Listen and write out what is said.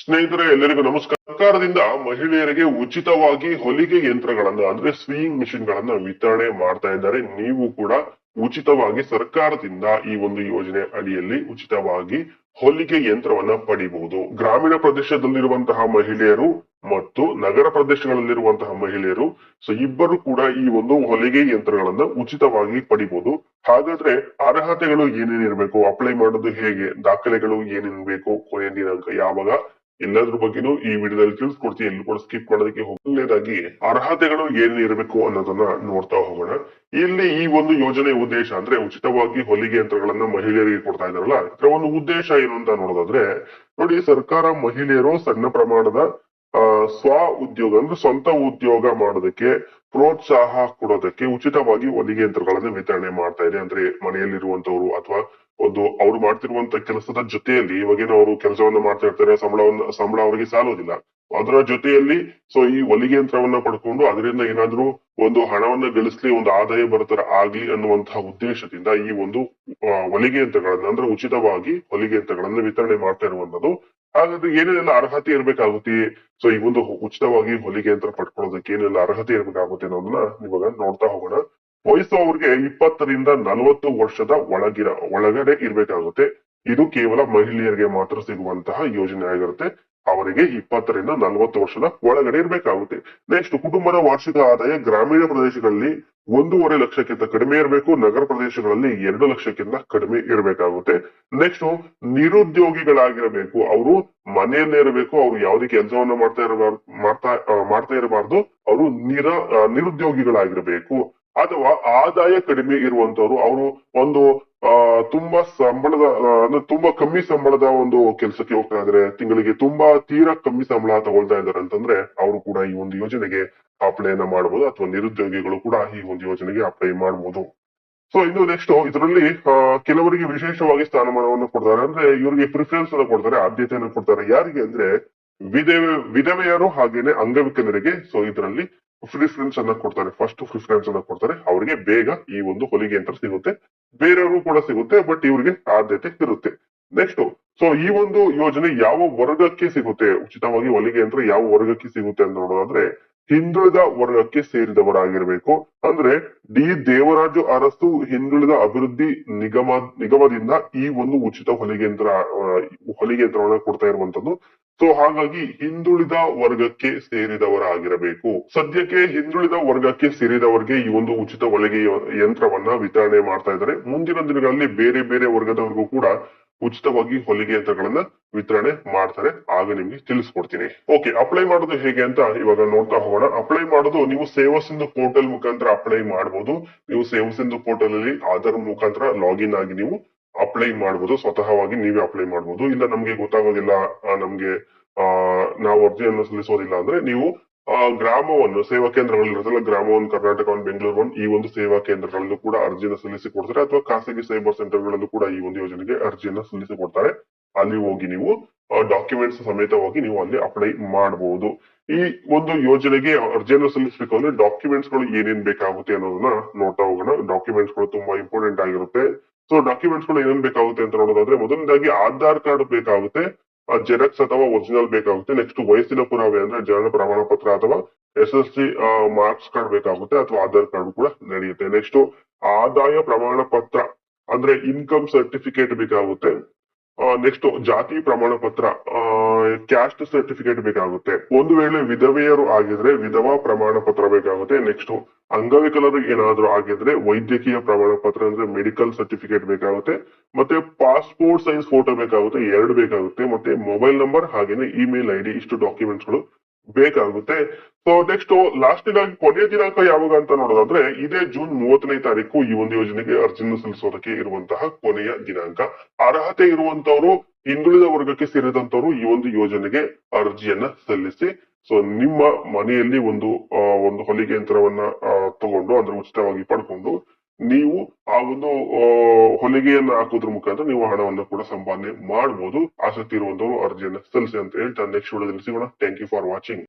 ಸ್ನೇಹಿತರೆ, ಎಲ್ಲರಿಗೂ ನಮಸ್ಕಾರ. ಸರ್ಕಾರದಿಂದ ಮಹಿಳೆಯರಿಗೆ ಉಚಿತವಾಗಿ ಹೊಲಿಗೆ ಯಂತ್ರಗಳನ್ನ, ಅಂದ್ರೆ ಸ್ವಿಂಗ್ ಮಿಷಿನ್ ಗಳನ್ನ ವಿತರಣೆ ಮಾಡ್ತಾ ಇದ್ದಾರೆ. ನೀವು ಕೂಡ ಉಚಿತವಾಗಿ ಸರ್ಕಾರದಿಂದ ಈ ಒಂದು ಯೋಜನೆ ಅಡಿಯಲ್ಲಿ ಉಚಿತವಾಗಿ ಹೊಲಿಗೆ ಯಂತ್ರವನ್ನ ಪಡಿಬಹುದು. ಗ್ರಾಮೀಣ ಪ್ರದೇಶದಲ್ಲಿರುವಂತಹ ಮಹಿಳೆಯರು ಮತ್ತು ನಗರ ಪ್ರದೇಶಗಳಲ್ಲಿರುವಂತಹ ಮಹಿಳೆಯರು, ಸೊ ಇಬ್ಬರು ಕೂಡ ಈ ಒಂದು ಹೊಲಿಗೆ ಯಂತ್ರಗಳನ್ನ ಉಚಿತವಾಗಿ ಪಡಿಬಹುದು. ಹಾಗಾದ್ರೆ ಅರ್ಹತೆಗಳು ಏನೇನಿರ್ಬೇಕು? ಅಪ್ಲೈ ಮಾಡೋದು ಹೇಗೆ? ದಾಖಲೆಗಳು ಏನೇನ್ ಬೇಕು? ಕೊನೆಯ ದಿನಾಂಕ ಯಾವಾಗ? ಎಲ್ಲದ್ರ ಬಗ್ಗೆನೂ ಈ ವಿಡಿಯೋದಲ್ಲಿ ತಿಳಿಸ್ಕೊಡ್ತೀನಿ. ಎಲ್ಲೂ ಕೂಡ ಸ್ಕಿಪ್ ಮಾಡೋದಕ್ಕೆ ಹೋಗಲೇದಾಗಿ ಅರ್ಹತೆಗಳು ಏನೇನ್ ಇರಬೇಕು ಅನ್ನೋದನ್ನ ನೋಡ್ತಾ ಹೋಗೋಣ. ಇಲ್ಲಿ ಈ ಒಂದು ಯೋಜನೆ ಉದ್ದೇಶ ಅಂದ್ರೆ ಉಚಿತವಾಗಿ ಹೊಲಿಗೆ ಯಂತ್ರಗಳನ್ನ ಮಹಿಳೆಯರಿಗೆ ಕೊಡ್ತಾ ಇದಾರಲ್ಲ ಇದರ ಒಂದು ಉದ್ದೇಶ ಏನು ಅಂತ ನೋಡೋದಾದ್ರೆ, ನೋಡಿ ಸರ್ಕಾರ ಮಹಿಳೆಯರು ಸಣ್ಣ ಪ್ರಮಾಣದ ಸ್ವ ಉದ್ಯೋಗ ಅಂದ್ರೆ ಸ್ವಂತ ಉದ್ಯೋಗ ಮಾಡೋದಕ್ಕೆ ಪ್ರೋತ್ಸಾಹ ಕೊಡೋದಕ್ಕೆ ಉಚಿತವಾಗಿ ಹೊಲಿಗೆ ಯಂತ್ರಗಳನ್ನ ವಿತರಣೆ ಮಾಡ್ತಾ ಇದೆ. ಅಂದ್ರೆ ಮನೆಯಲ್ಲಿರುವಂತವ್ರು ಅಥವಾ ಒಂದು ಅವ್ರು ಮಾಡ್ತಿರುವಂತ ಕೆಲಸದ ಜೊತೆಯಲ್ಲಿ ಇವಾಗೇನು ಅವರು ಕೆಲಸವನ್ನ ಮಾಡ್ತಾ ಇರ್ತಾರೆ, ಸಂಬಳವನ್ನ, ಸಂಬಳ ಅವರಿಗೆ ಸಾಲೋದಿಲ್ಲ. ಅದರ ಜೊತೆಯಲ್ಲಿ ಸೊ ಈ ಹೊಲಿಗೆ ಯಂತ್ರವನ್ನ ಪಡ್ಕೊಂಡು ಅದರಿಂದ ಏನಾದ್ರೂ ಒಂದು ಹಣವನ್ನ ಗಳಿಸ್ಲಿ, ಒಂದು ಆದಾಯ ಬರತರ ಆಗ್ಲಿ ಅನ್ನುವಂತಹ ಉದ್ದೇಶದಿಂದ ಈ ಒಂದು ಹೊಲಿಗೆ ಯಂತ್ರಗಳನ್ನ ಅಂದ್ರೆ ಉಚಿತವಾಗಿ ಹೊಲಿಗೆ ಯಂತ್ರಗಳನ್ನ ವಿತರಣೆ ಮಾಡ್ತಾ ಇರುವಂತದ್ದು ಹಾಗಾದ್ರೆ ಏನೇನೆಲ್ಲ ಅರ್ಹತೆ ಇರ್ಬೇಕಾಗುತ್ತೆ? ಸೊ ಈ ಒಂದು ಉಚಿತವಾಗಿ ಹೊಲಿಗೆ ಯಂತ್ರ ಪಡ್ಕೊಳ್ಳೋದಕ್ಕೆ ಏನೆಲ್ಲ ಅರ್ಹತೆ ಇರ್ಬೇಕಾಗುತ್ತೆ ಅನ್ನೋದನ್ನ ಇವಾಗ ನೋಡ್ತಾ ಹೋಗೋಣ. ವಯಸ್ಸು ಅವ್ರಿಗೆ ಇಪ್ಪತ್ತರಿಂದ ನಲವತ್ತು ವರ್ಷದ ಒಳಗಿರ, ಒಳಗಡೆ ಇರ್ಬೇಕಾಗುತ್ತೆ. ಇದು ಕೇವಲ ಮಹಿಳೆಯರಿಗೆ ಮಾತ್ರ ಸಿಗುವಂತಹ ಯೋಜನೆ ಆಗಿರುತ್ತೆ. ಅವರಿಗೆ ಇಪ್ಪತ್ತರಿಂದ ನಲವತ್ತು ವರ್ಷದ ಒಳಗಡೆ ಇರ್ಬೇಕಾಗುತ್ತೆ. ನೆಕ್ಸ್ಟ್ ಕುಟುಂಬದ ವಾರ್ಷಿಕ ಆದಾಯ ಗ್ರಾಮೀಣ ಪ್ರದೇಶಗಳಲ್ಲಿ ಒಂದೂವರೆ ಲಕ್ಷಕ್ಕಿಂತ ಕಡಿಮೆ ಇರಬೇಕು. ನಗರ ಪ್ರದೇಶಗಳಲ್ಲಿ ಎರಡು ಲಕ್ಷಕ್ಕಿಂತ ಕಡಿಮೆ ಇರಬೇಕಾಗುತ್ತೆ. ನೆಕ್ಸ್ಟ್ ನಿರುದ್ಯೋಗಿಗಳಾಗಿರಬೇಕು. ಅವರು ಮನೆಯಲ್ಲೇ ಇರಬೇಕು. ಅವ್ರು ಯಾವುದೇ ಕೆಲಸವನ್ನು ಮಾಡ್ತಾ ಇರಬಾರ್ದು, ಮಾಡ್ತಾ ಮಾಡ್ತಾ ಇರಬಾರ್ದು. ಅವರು ನಿರ, ನಿರುದ್ಯೋಗಿಗಳಾಗಿರ್ಬೇಕು. ಅಥವಾ ಆದಾಯ ಕಡಿಮೆ ಇರುವಂತವ್ರು, ಅವರು ಒಂದು, ಆ, ತುಂಬಾ ಸಂಬಳದ ಅಂದ್ರೆ ತುಂಬಾ ಕಮ್ಮಿ ಸಂಬಳದ ಒಂದು ಕೆಲಸಕ್ಕೆ ಹೋಗ್ತಾ ಇದಾರೆ. ತಿಂಗಳಿಗೆ ತುಂಬಾ ತೀರಾ ಕಮ್ಮಿ ಸಂಬಳ ತಗೊಳ್ತಾ ಇದಾರೆ ಅಂತಂದ್ರೆ ಅವರು ಕೂಡ ಈ ಒಂದು ಯೋಜನೆಗೆ ಅಪ್ಲೈನ ಮಾಡಬಹುದು ಅಥವಾ ನಿರುದ್ಯೋಗಿಗಳು ಕೂಡ ಈ ಒಂದು ಯೋಜನೆಗೆ ಅಪ್ಲೈ ಮಾಡಬಹುದು ಸೊ ಇನ್ನು ನೆಕ್ಸ್ಟ್ ಇದರಲ್ಲಿ ಕೆಲವರಿಗೆ ವಿಶೇಷವಾಗಿ ಸ್ಥಾನಮಾನವನ್ನು ಕೊಡ್ತಾರೆ. ಅಂದ್ರೆ ಇವರಿಗೆ ಪ್ರಿಫರೆನ್ಸ್ ಅನ್ನು ಕೊಡ್ತಾರೆ, ಆದ್ಯತೆಯನ್ನು ಕೊಡ್ತಾರೆ. ಯಾರಿಗೆ ಅಂದ್ರೆ ವಿಧವೆ, ವಿಧವೆಯರು ಹಾಗೇನೆ ಅಂಗವಿಕಲರಿಗೆ ಸೊ ಇದರಲ್ಲಿ ಪ್ರಿಫರೆನ್ಸ್ ಅನ್ನ ಕೊಡ್ತಾರೆ. ಫಸ್ಟ್ ಪ್ರಿಫರೆನ್ಸ್ ಅನ್ನ ಕೊಡ್ತಾರೆ. ಅವರಿಗೆ ಬೇಗ ಈ ಒಂದು ಹೊಲಿಗೆ ಯಂತ್ರ ಸಿಗುತ್ತೆ. ಬೇರೆಯವರು ಕೂಡ ಸಿಗುತ್ತೆ ಬಟ್ ಇವರಿಗೆ ಆದ್ಯತೆ ಇರುತ್ತೆ. ನೆಕ್ಸ್ಟ್ ಸೊ ಈ ಒಂದು ಯೋಜನೆ ಯಾವ ವರ್ಗಕ್ಕೆ ಸಿಗುತ್ತೆ? ಉಚಿತವಾಗಿ ಹೊಲಿಗೆ ಯಂತ್ರ ಯಾವ ವರ್ಗಕ್ಕೆ ಸಿಗುತ್ತೆ ಅಂತ ನೋಡೋದಾದ್ರೆ, ಹಿಂದುಳಿದ ವರ್ಗಕ್ಕೆ ಸೇರಿದವರಾಗಿರ್ಬೇಕು. ಅಂದ್ರೆ ಡಿ ದೇವರಾಜು ಅರಸು ಹಿಂದುಳಿದ ಅಭಿವೃದ್ಧಿ ನಿಗಮ, ನಿಗಮದಿಂದ ಈ ಒಂದು ಉಚಿತ ಹೊಲಿಗೆ ಯಂತ್ರ ಹೊಲಿಗೆ ಯಂತ್ರವನ್ನ ಕೊಡ್ತಾ ಇರುವಂತದ್ದು ಸೊ ಹಾಗಾಗಿ ಹಿಂದುಳಿದ ವರ್ಗಕ್ಕೆ ಸೇರಿದವರಾಗಿರಬೇಕು. ಸದ್ಯಕ್ಕೆ ಹಿಂದುಳಿದ ವರ್ಗಕ್ಕೆ ಸೇರಿದವರಿಗೆ ಈ ಒಂದು ಉಚಿತ ಹೊಲಿಗೆ ಯಂತ್ರವನ್ನ ವಿತರಣೆ ಮಾಡ್ತಾ ಇದ್ದಾರೆ. ಮುಂದಿನ ದಿನಗಳಲ್ಲಿ ಬೇರೆ ಬೇರೆ ವರ್ಗದವರಿಗೂ ಕೂಡ ಉಚಿತವಾಗಿ ಹೊಲಿಗೆ ಯಂತ್ರಗಳನ್ನ ವಿತರಣೆ ಮಾಡ್ತಾರೆ. ಆಗ ನಿಮ್ಗೆ ತಿಳಿಸ್ಕೊಡ್ತೀನಿ. ಓಕೆ ಅಪ್ಲೈ ಮಾಡೋದು ಹೇಗೆ ಅಂತ ಇವಾಗ ನೋಡ್ತಾ ಹೋಗೋಣ. ಅಪ್ಲೈ ಮಾಡೋದು ನೀವು ಸೇವಾ ಸಿಂಧು ಪೋರ್ಟಲ್ ಮುಖಾಂತರ ಅಪ್ಲೈ ಮಾಡಬಹುದು ನೀವು ಸೇವಾ ಸಿಂಧು ಪೋರ್ಟಲ್ ಅಲ್ಲಿ ಆಧಾರ್ ಮುಖಾಂತರ ಲಾಗಿನ್ ಆಗಿ ನೀವು ಅಪ್ಲೈ ಮಾಡಬಹುದು ಸ್ವತಃವಾಗಿ ನೀವೇ ಅಪ್ಲೈ ಮಾಡಬಹುದು ಇಲ್ಲ ನಮ್ಗೆ ಗೊತ್ತಾಗೋದಿಲ್ಲ ನಮ್ಗೆ, ಆ, ನಾವು ಅರ್ಜಿಯನ್ನು ಸಲ್ಲಿಸೋದಿಲ್ಲ ಅಂದ್ರೆ ನೀವು, ಆ, ಗ್ರಾಮವನ್ನು, ಸೇವಾ ಕೇಂದ್ರಗಳಿರುತ್ತಲ್ಲ ಗ್ರಾಮವನ್ನು ಕರ್ನಾಟಕ ಒಂದು ಬೆಂಗಳೂರು ಒಂದು ಈ ಒಂದು ಸೇವಾ ಕೇಂದ್ರಗಳಲ್ಲೂ ಕೂಡ ಅರ್ಜಿಯನ್ನು ಸಲ್ಲಿಸಿ ಕೊಡ್ತಾರೆ. ಅಥವಾ ಖಾಸಗಿ ಸೈಬರ್ ಸೆಂಟರ್ಗಳಲ್ಲೂ ಕೂಡ ಈ ಒಂದು ಯೋಜನೆಗೆ ಅರ್ಜಿಯನ್ನು ಸಲ್ಲಿಸಿ ಕೊಡ್ತಾರೆ. ಅಲ್ಲಿ ಹೋಗಿ ನೀವು ಡಾಕ್ಯುಮೆಂಟ್ಸ್ ಸಮೇತವಾಗಿ ನೀವು ಅಲ್ಲಿ ಅಪ್ಲೈ ಮಾಡಬಹುದು ಈ ಒಂದು ಯೋಜನೆಗೆ ಅರ್ಜಿಯನ್ನು ಸಲ್ಲಿಸಬೇಕು ಅಂದ್ರೆ ಡಾಕ್ಯುಮೆಂಟ್ಸ್ಗಳು ಏನೇನ್ ಬೇಕಾಗುತ್ತೆ ಅನ್ನೋದನ್ನ ನೋಡ್ತಾ ಹೋಗೋಣ. ಡಾಕ್ಯುಮೆಂಟ್ಸ್ಗಳು ತುಂಬಾ ಇಂಪಾರ್ಟೆಂಟ್ ಆಗಿರುತ್ತೆ. ಸೊ ಡಾಕ್ಯುಮೆಂಟ್ಸ್ಗಳು ಏನೇನ್ ಬೇಕಾಗುತ್ತೆ ಅಂತ ನೋಡೋದಾದ್ರೆ, ಮೊದಲನೇದಾಗಿ ಆಧಾರ್ ಕಾರ್ಡ್ ಬೇಕಾಗುತ್ತೆ ಜೆರಾಕ್ಸ್ ಅಥವಾ ಒರಿಜಿನಲ್ ಬೇಕಾಗುತ್ತೆ. ನೆಕ್ಸ್ಟ್ ವಯಸ್ಸಿನ ಪುರಾವೆ ಅಂದ್ರೆ ಜನನ ಪ್ರಮಾಣ ಪತ್ರ ಅಥವಾ S S C marks card ಬೇಕಾಗುತ್ತೆ ಅಥವಾ ಆಧಾರ್ ಕಾರ್ಡ್ ಕೂಡ ನಡೆಯುತ್ತೆ. ನೆಕ್ಸ್ಟ್ ಆದಾಯ ಪ್ರಮಾಣ ಪತ್ರ ಅಂದ್ರೆ ಇನ್ಕಮ್ ಸರ್ಟಿಫಿಕೇಟ್ ಬೇಕಾಗುತ್ತೆ. ನೆಕ್ಸ್ಟ್ ಜಾತಿ ಪ್ರಮಾಣ ಪತ್ರ ಕ್ಯಾಸ್ಟ್ ಸರ್ಟಿಫಿಕೇಟ್ ಬೇಕಾಗುತ್ತೆ. ಒಂದು ವೇಳೆ ವಿಧವೆಯರು ಆಗಿದ್ರೆ ವಿಧವಾ ಪ್ರಮಾಣ ಪತ್ರ ಬೇಕಾಗುತ್ತೆ. ನೆಕ್ಸ್ಟ್ ಅಂಗವಿಕಲರು ಏನಾದ್ರು ಆಗಿದ್ರೆ ವೈದ್ಯಕೀಯ ಪ್ರಮಾಣ ಪತ್ರ ಅಂದ್ರೆ ಮೆಡಿಕಲ್ ಸರ್ಟಿಫಿಕೇಟ್ ಬೇಕಾಗುತ್ತೆ. ಮತ್ತೆ ಪಾಸ್ಪೋರ್ಟ್ ಸೈಜ್ ಫೋಟೋ ಬೇಕಾಗುತ್ತೆ. ಎರಡು ಬೇಕಾಗುತ್ತೆ. ಮತ್ತೆ ಮೊಬೈಲ್ ನಂಬರ್ ಹಾಗೇನೆ ಇಮೇಲ್ ಐ ಡಿ ಇಷ್ಟು ಡಾಕ್ಯುಮೆಂಟ್ಸ್ಗಳು ಬೇಕಾಗುತ್ತೆ. ಸೊ ನೆಕ್ಸ್ಟ್ ಲಾಸ್ಟ್ ದಿನಾಂಕ ಕೊನೆಯ ದಿನಾಂಕ ಯಾವಾಗ ಅಂತ ನೋಡೋದಾದ್ರೆ, ಇದೇ ಜೂನ್ ಮೂವತ್ತನೇ ತಾರೀಕು ಈ ಒಂದು ಯೋಜನೆಗೆ ಅರ್ಜಿಯನ್ನು ಸಲ್ಲಿಸೋದಕ್ಕೆ ಇರುವಂತಹ ಕೊನೆಯ ದಿನಾಂಕ. ಅರ್ಹತೆ ಇರುವಂತವರು ಹಿಂದುಳಿದ ವರ್ಗಕ್ಕೆ ಸೇರಿದಂತವರು ಈ ಒಂದು ಯೋಜನೆಗೆ ಅರ್ಜಿಯನ್ನ ಸಲ್ಲಿಸಿ ಸೊ ನಿಮ್ಮ ಮನೆಯಲ್ಲಿ ಒಂದು ಒಂದು ಹೊಲಿಗೆ ಯಂತ್ರವನ್ನ ತಗೊಂಡು ಅಂದ್ರೆ ಉಚಿತವಾಗಿ ಪಡ್ಕೊಂಡು ನೀವು ಆ ಒಂದು ಹೊಲಿಗೆಯನ್ನ ಹಾಕೋದ್ರ ಮುಖಾಂತರ ನೀವು ಹಣವನ್ನು ಕೂಡ ಸಂಪಾದನೆ ಮಾಡಬಹುದು ಆಸಕ್ತಿ ಇರುವಂತವರು ಅರ್ಜಿಯನ್ನ ಸಲ್ಲಿಸಿ ಅಂತ ಹೇಳ್ತಾ ನೆಕ್ಸ್ಟ್ ವಿಡಿಯೋದಲ್ಲಿ ಸಿಗೋಣ. Thank you for watching